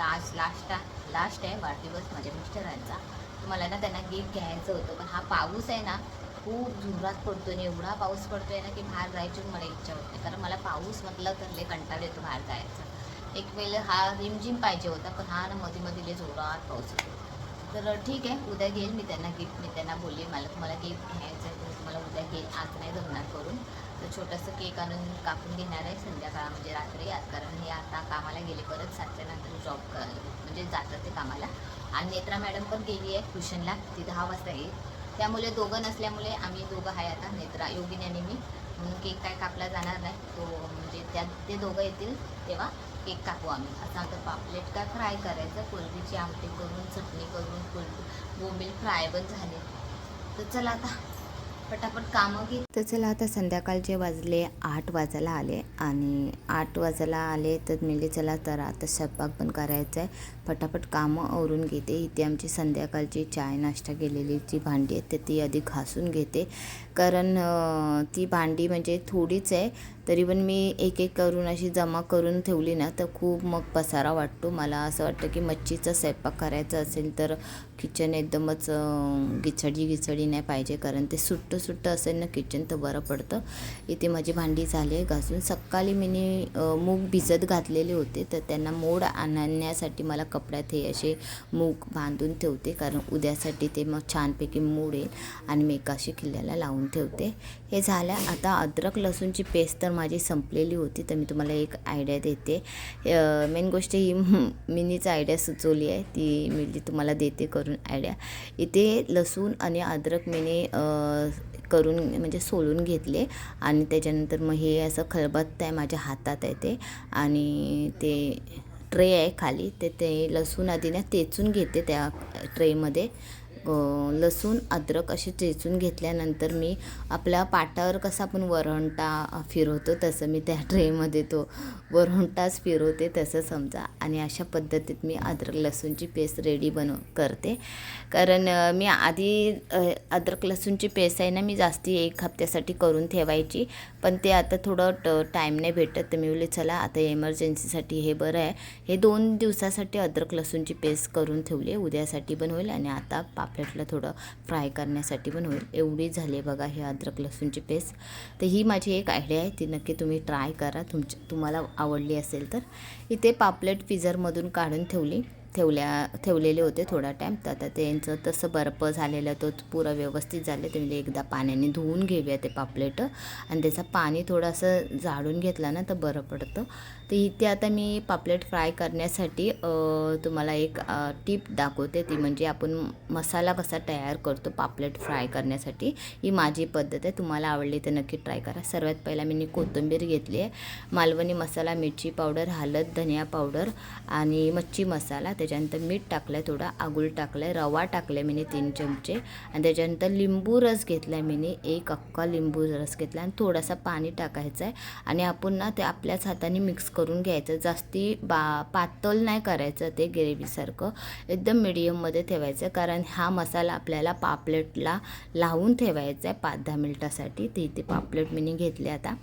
आता आज last last आहे वाढदिवस माझ्या मिस्टरांचा मला ना त्यांना गिफ्ट घ्यायचं होतं पण हा पाऊस आहे ना खूप जोरात पडतो आणि एवढा पाऊस पडतो आहे ना की बाहेर जायची मला इच्छा होत नाही. कारण मला पाऊस म्हटलं तर लय कंटाळ येतो बाहेर जायचा. एक वेळ हा रिमझिम पाहिजे होता पण हा ना मध्ये मध्ये जोरात पाऊस होतो. तर ठीक आहे उद्या घेईल मी त्यांना गिफ्ट मी त्यांना बोलले मला तुम्हाला गिफ्ट घ्यायचं आहे मला उद्या घेईल आज नाही जमणार करून. तर छोटंसं केक आणून कापून घेणार आहे संध्याकाळ म्हणजे रात्री. आज कारण हे आता कामाला गेले परत सातच्या नंतर जॉब कर म्हणजे जातात ते कामाला. आणि नेत्रा मॅडम पण गेली आहे ट्युशनला ती दहा वाजता येईल. त्यामुळे दोघं नसल्यामुळे आम्ही दोघं आहे आता नेत्रा योगिनी आणि मी. म्हणून केक काय कापला जाणार नाही. तो म्हणजे त्या ते दोघं येतील तेव्हा केक कापू आम्ही. असं आमचं पापलेट काय फ्राय करायचं? कोलबीची आमटी करून चटणी करून कोलबी बोंबील फ्राय पण झाले. तर चला आता. पटापट कामं घेत तर चला आता संध्याकाळचे वाजले आठ वाजायला आले आणि आठ वाजायला आले तर म्हणजे चला तर आता स्वयंपाक पण करायचा आहे पटापट कामं आवरून घेते. इथे आमची संध्याकाळची चाय नाश्ता केलेली जी भांडी आहेत तर ती आधी घासून घेते. कारण ती भांडी म्हणजे थोडीच आहे. तरी पण मी एक एक करून अशी जमा करून ठेवली ना तर खूप मग पसारा वाटतो. मला असं वाटतं की मच्छीचा स्वयंपाक करायचा असेल तर किचन एकदमच गिचडी गिचडी नाही पाहिजे. कारण ते सुट्टं सुट्टं असेल ना किचन तर बरं पडतं. इथे माझी भांडी झाली आहे घासून. सकाळी मी मूग भिजत घातलेले होते. तर त्यांना मोड आणण्यासाठी मला कपड्यात हे असे मूग बांधून ठेवते. कारण उद्यासाठी ते मग छानपैकी मूड येईल आणि मी एकाशी खिल्ल्याला किल्ल्याला लावून ठेवते. हे झालं. आता अद्रक लसूणची पेस्ट तर माझी संपलेली होती तर मी तुम्हाला एक आयडिया देते. मेन गोष्ट ही मिनीच आयडिया सुचवली आहे. ती मी जी तुम्हाला देते करून आयडिया इथे लसूण आणि अद्रक मिनी करून म्हणजे सोलून घेतले आणि त्याच्यानंतर मग हे असं खलबत्त आहे माझ्या हातात आहे ते आणि ते ट्रे आहे खाली. ते ते लसूण आधी ना तेचून घेते त्या ट्रेमध्ये. लसूण अद्रक असे चेचून घेतल्यानंतर मी आपल्या पाटावर कसा आपण वरवंटा फिरवतो तसं मी त्या ट्रेमध्ये तो वरवंटाच फिरवते तसं समजा. आणि अशा पद्धतीत मी अद्रक लसूणची पेस्ट रेडी बनव करते. कारण मी आधी अद्रक लसूणची पेस्ट आहे ना मी जास्ती एक हप्त्यासाठी करून ठेवायची. पण ते आता थोडं ट टाईम नाही भेटत. तर मी बोलले चला आता एमर्जन्सीसाठी हे बरं आहे. हे दोन दिवसासाठी अद्रक लसूणची पेस्ट करून ठेवली आहे. उद्यासाठी पण होईल. आणि आता पापलेटला थोडं फ्राय करण्यासाठी पण होईल. एवढी झाली आहे बघा ही अद्रक लसूणची पेस्ट. तर ही माझी एक आयडिया आहे ती नक्की तुम्ही ट्राय करा. तुमच्या तुम्हाला आवडली असेल तर. इथे पापलेट पिझरमधून काढून ठेवली ठेवल्या ठेवलेले होते थोडा टाईम तर आता त्यांचं तसं बर्फ झालेलं तो पुरा व्यवस्थित झाले. ते म्हणजे एकदा पाण्याने धुवून घेऊया ते पापलेट. आणि त्याचं पाणी थोडंसं जाळून घेतला ना तर बरं पडतं. तर इथे आता मी पापलेट फ्राय करण्यासाठी तुम्हाला एक टीप दाखवते ती म्हणजे आपण मसाला कसा तयार करतो पापलेट फ्राय करण्यासाठी ही माझी पद्धत आहे. तुम्हाला आवडली तर नक्की ट्राय करा. सर्वात पहिला मी कोथिंबीर घेतली आहे. मालवणी मसाला मिरची पावडर हळद धनिया पावडर आणि मच्छी मसाला. त्याच्यानंतर मीठ टाकलं आहे थोडा आगुळ टाकलं आहे रवा टाकला आहे मी तीन चमचे. आणि त्याच्यानंतर लिंबू रस घेतला आहे मी एक अक्का लिंबू रस घेतला आणि थोडासा पाणी टाकायचं आहे आणि आपण ना ते आपल्याच हाताने मिक्स करून घ्यायचं. जास्ती बा पातळ नाही करायचं ते ग्रेव्हीसारखं. एकदम मिडियममध्ये ठेवायचं. कारण हा मसाला आपल्याला पापलेटला लावून ठेवायचा आहे पाच दहा मिनटासाठी. ते इथे पापलेट मी घेतले आता.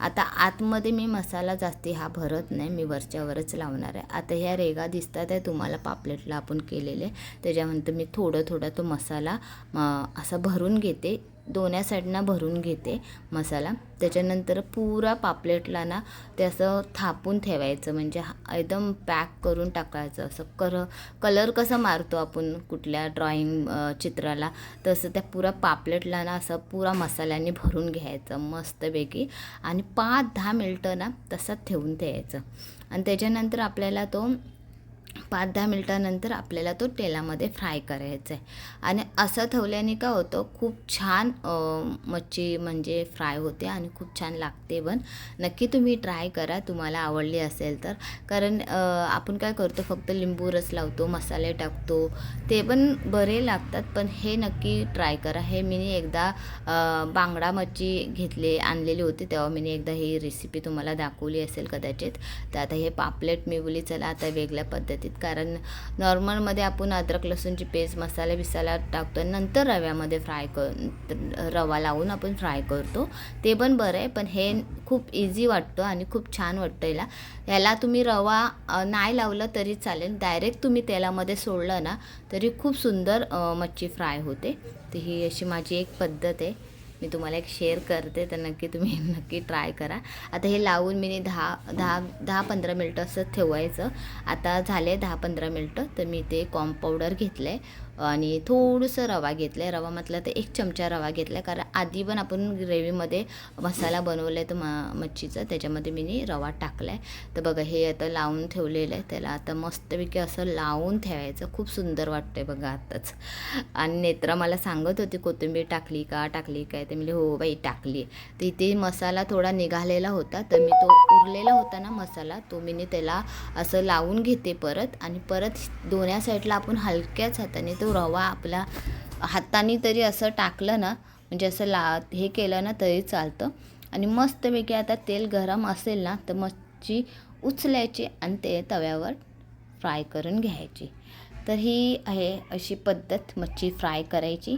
आता आतमध्ये मी मसाला जास्ती हा भरत नाही. मी वरच्यावरच लावणार आहे आता ह्या रेगा दिसतात आहे तुम्हाला पापलेटला आपण केलेले. त्याच्यानंतर मी थोडं थोडं तो मसाला असा भरून घेते. दोन्ही साईडनं भरून घेते मसाला. त्याच्यानंतर पुरा पापलेटला ना ते असं थापून ठेवायचं. म्हणजे हा- एकदम पॅक करून टाकायचं. असं कर कलर कसं मारतो आपण कुठल्या ड्रॉइंग चित्राला तसं त्या पुरा पापलेटला ना असं पुरा मसाल्याने भरून घ्यायचं मस्तपैकी. आणि पाच दहा मिनटं ना तसंच ठेवून द्यायचं आणि त्याच्यानंतर आपल्याला तो पाच दहा मिनटानंतर आपल्याला तो तेलामध्ये फ्राय करायचा आहे. आणि असं ठेवल्याने काय होतं खूप छान मच्छी म्हणजे फ्राय होते आणि खूप छान लागते पण. नक्की तुम्ही ट्राय करा तुम्हाला आवडली असेल तर. कारण आपण काय करतो फक्त लिंबू रस लावतो मसाले टाकतो ते पण बरे लागतात. पण हे नक्की ट्राय करा. हे मी एकदा बांगडा मच्छी घेतले आणलेली होती तेव्हा मी एकदा ही रेसिपी तुम्हाला दाखवली असेल कदाचित. तर आता हे पापलेट मी बोली चला आता वेगळ्या पद्धतीत कारण नॉर्मलमध्ये आपण अद्रक लसूणची पेस्ट मसाला बिसाला टाकतो आणि नंतर रव्यामध्ये फ्राय कर रवा लावून आपण फ्राय करतो. ते पण बरं आहे पण हे खूप इझी वाटतं आणि खूप छान वाटतं याला. याला तुम्ही रवा नाही लावलं तरी चालेल. डायरेक्ट तुम्ही तेलामध्ये सोडलं ना तरी खूप सुंदर मच्छी फ्राय होते. तर ही अशी माझी एक पद्धत आहे. मी तुम्हाला एक शेअर करते तर नक्की तुम्ही नक्की ट्राय करा. आता हे लावून मी दहा दहा दहा पंधरा मिनटं असं ठेवायचं. आता झाले दहा पंधरा मिनटं तर मी ते कॉम्पावडर घेतलं आहे आणि थोडंसं रवा घेतला आहे रवा म्हटलं तर एक चमचा रवा घेतला आहे कारण आधी पण आपण ग्रेव्हीमध्ये मसाला बनवला आहे तर म मच्छीचा. त्याच्यामध्ये मी रवा टाकला आहे तर बघा हे आता लावून ठेवलेलं आहे. त्याला आता मस्तपैकी असं लावून ठेवायचं. खूप सुंदर वाटतंय बघा आत्ताच आणि नेत्रा मला सांगत होती कोथिंबीर टाकली का? टाकली काय? ते म्हणजे हो बाई टाकली. तर इथे मसाला थोडा निघालेला होता. तर मी तो उरलेला होता ना मसाला तो मी त्याला असं लावून घेते परत. आणि परत दोन्ही साईडला आपण हलक्याच हाताने तो रवा आपला हाताने तरी असं टाकलं ना म्हणजे असं ला हे केलं ना तरी चालतं. आणि मस्तपैकी आता तेल गरम असेल ना तर मच्छी उचलायची आणि ते तव्यावर फ्राय करून घ्यायची. तर ही आहे अशी पद्धत मच्छी फ्राय करायची.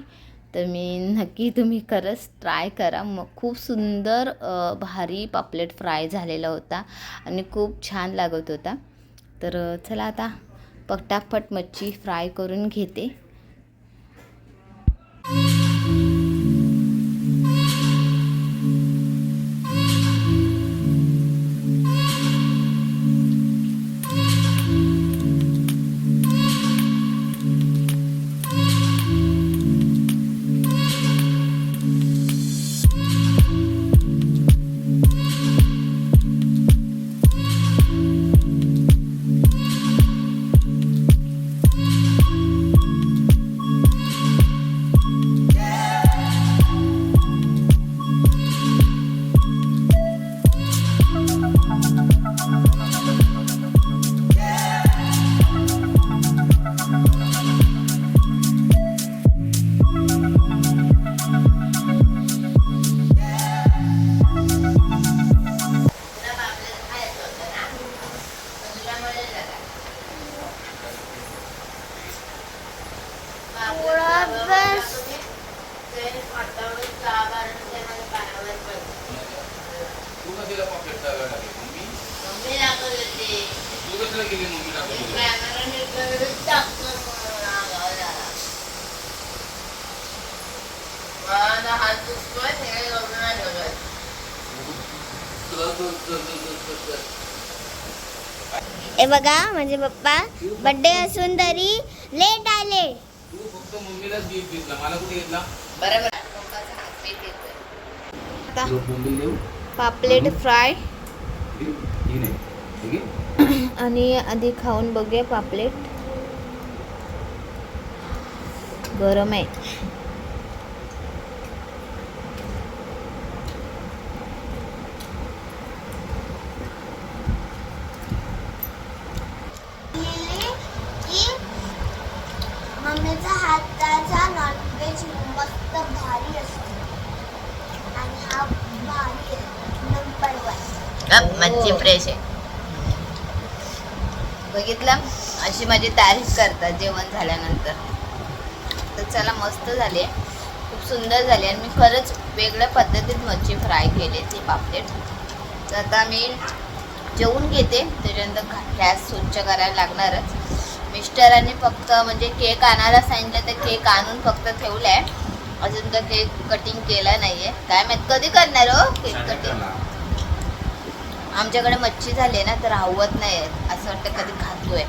तर मी नक्की तुम्ही खरंच ट्राय करा. मग खूप सुंदर भारी पापलेट फ्राय झालेला होता आणि खूप छान लागत होता. तर चला आता पटापट मच्छी फ्राय करून घेते. हे बघा म्हणजे पप्पा बर्थडे असून तरी लेट आले. तू फक्त मम्मीलाच गिफ्ट घेतला मला कुठे घेतला बरोबर पापलेट फ्राय. आणि आधी खाऊन बघूया पापलेट. गरम आहे की मम्मीचा हाताचा नॉनव्हेज मस्त भारी असतो आणि हा भारी आहे नंबर मच्छी फ्रेश आहे. बघितलं? अशी माझी तारीफ करतात जेवण झाल्यानंतर. तर चला मस्त झाली खूप सुंदर झाली आणि मी खरंच वेगळ्या पद्धतीत मच्छी फ्राय केली ती पापलेट. तर आता मी जेवून घेते. त्याच्यानंतर गॅस स्वच्छ करायला लागणारच. मिस्टरांनी फक्त म्हणजे केक आणायला सांगितलं तर केक आणून फक्त ठेवलं आहे अजून तर केक कटिंग केला नाही आहे काय माहीत कधी करणार हो केक कटिंग आमच्याकडे मच्छी झाली ना तर राहवत नाही असं वाटतं कधी खातोय.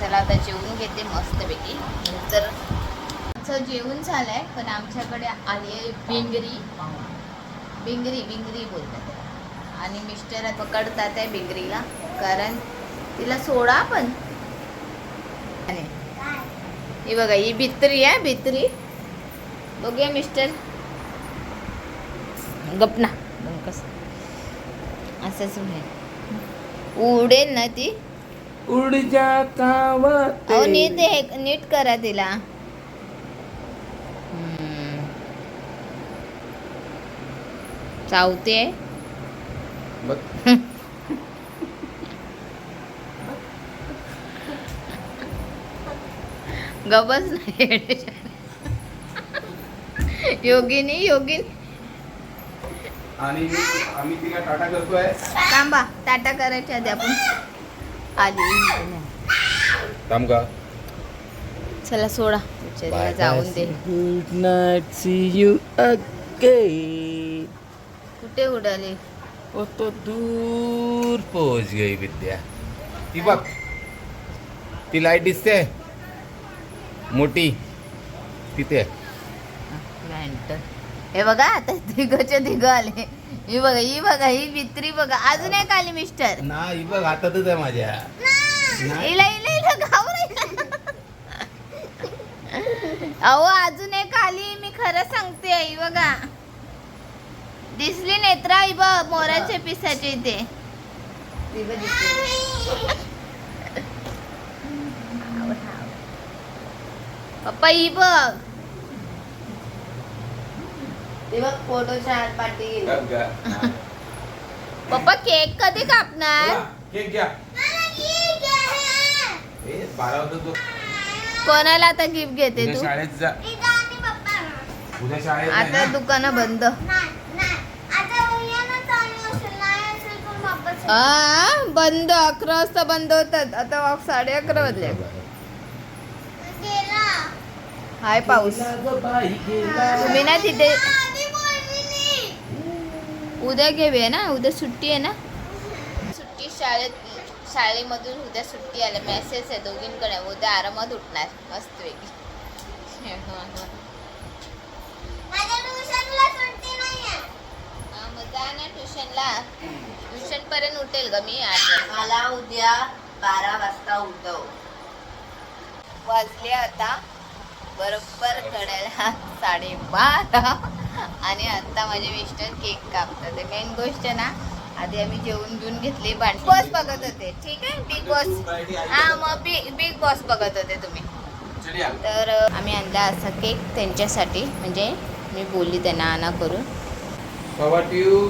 चला आता जेवून घेते मस्तपैकी. नंतर आमचं जेवण झालंय पण आमच्याकडे आली आहे बिंगरी. बिंगरी बिंगरी बोलतात आणि मिस्टर पकडतात आहे बिंगरीला कारण तिला सोडा पण. आणि बघा ही भित्री आहे भित्री. बघूया मिस्टर गपना कसं. असंच आहे. उडेल ना ती. उड जाता अहो नीट हे नीट करा तिला. चावते. गबस नाही. योगिनी योगिनी. आणि आम्ही तिला टाटा करतोय. थांबा टाटा करायच्या आधी आपण आली थांब का? चला सोडा बिचारीला जाऊन दे. Good night see you again कुठे उडाले? ओ तो दूर पोहोच गई विद्या. ती बघ. ती लाइट दिसते. मोठी. तिथे. घंट हे बघा आता तिघच्या तिघ आले. ही बघा ही बघा ही भित्री बघा. अजून एक आली मिस्टर नाही बघ हातातच आहे माझ्या. इला इला इला घाबरायला. अहो अजून एक आली मी खरं सांगते ही बघा. दिसली नेत्रा ही बघ मोराच्या पिसाच्या इथे. ती बघ दिसली. पप्पा ही बघ. ते बघ फोटो छान पाटील पप्पा केक कधी कापणार? केक घ्या. कोणाला आता गिफ्ट घेते तू? शाळेत जा. उद्या शाळेत आता नाही ना? दुकानं बंद हा बंद अकरा वाजता बंद होतात. आता साडे अकरा वाजले. हाय पाऊस. तुम्ही ना तिथे उद्या घेऊया ना? उद्या सुट्टी आहे ना? सुट्टी शाळेत शाळेमधून उद्या सुट्टी आल्या मेसेज आहे दोघींकडे. उद्या आरामात उठणार. मस्त वेगळी ना ट्युशनला. ट्युशन पर्यंत उठेल ग मी आठ वाजता. मला उद्या बारा वाजता उठव. वाजले आता. बरोबर कडायला साडेबारा. आणि आता माझे मिस्टर केक कापतात. मेन गोष्ट ना आधी आम्ही जेवून घेऊन घेतले बिग बॉस बघत होते. ठीक आहे? बिग बॉस हा मग बिग बिग बॉस बघत होते तुम्ही. तर आम्ही आणला असा केक त्यांच्यासाठी. म्हणजे मी बोलली त्यांना आणा करून. How about you?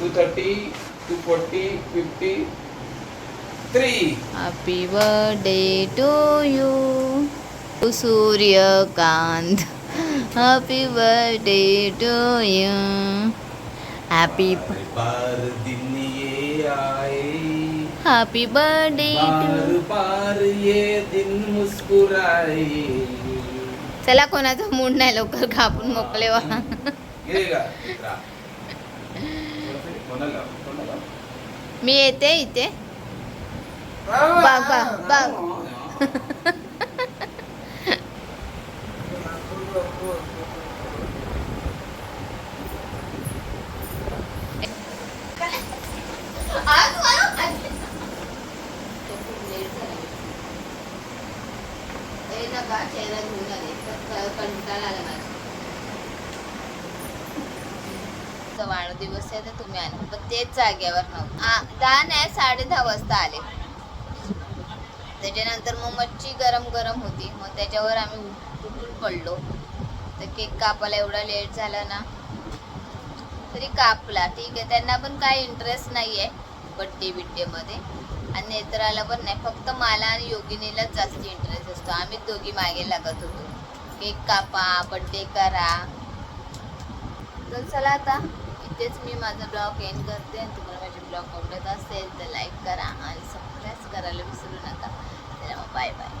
230, 240, 50, 3. Happy birthday to you Suryakant happy birthday to you happy happy birthday चला कोणाचा मूड नाही लवकर कापून मोकले वा. मी येते इथे. बघ, बघ, का चेहरा धुवून आले तर कंटाळा आला माझा वाढदिवस आहे तर तुम्ही आले. पण तेच जागेवर नव्हतं. दहा नाही साडे दहा वाजता आले. त्याच्यानंतर मग मच्छी गरम गरम होती. मग त्याच्यावर आम्ही तुटून उठून पडलो. तर केक कापायला एवढा लेट झाला ना तरी कापला. ठीक आहे त्यांना पण काय इंटरेस्ट नाही आहे बड्डे बिड्डेमध्ये आणि नेत्राला पण नाही फक्त मला आणि योगिनीलाच जास्त इंटरेस्ट असतो. आम्ही दोघी मागे लागत होतो. केक कापा बड्डे करा. तर चला आता इथेच मी माझा ब्लॉग एंड करते आणि तुम्हाला माझे ब्लॉग आवडत असेल तर लाईक करा आणि सबस्क्राईब करायला विसरू नका. चला मग बाय बाय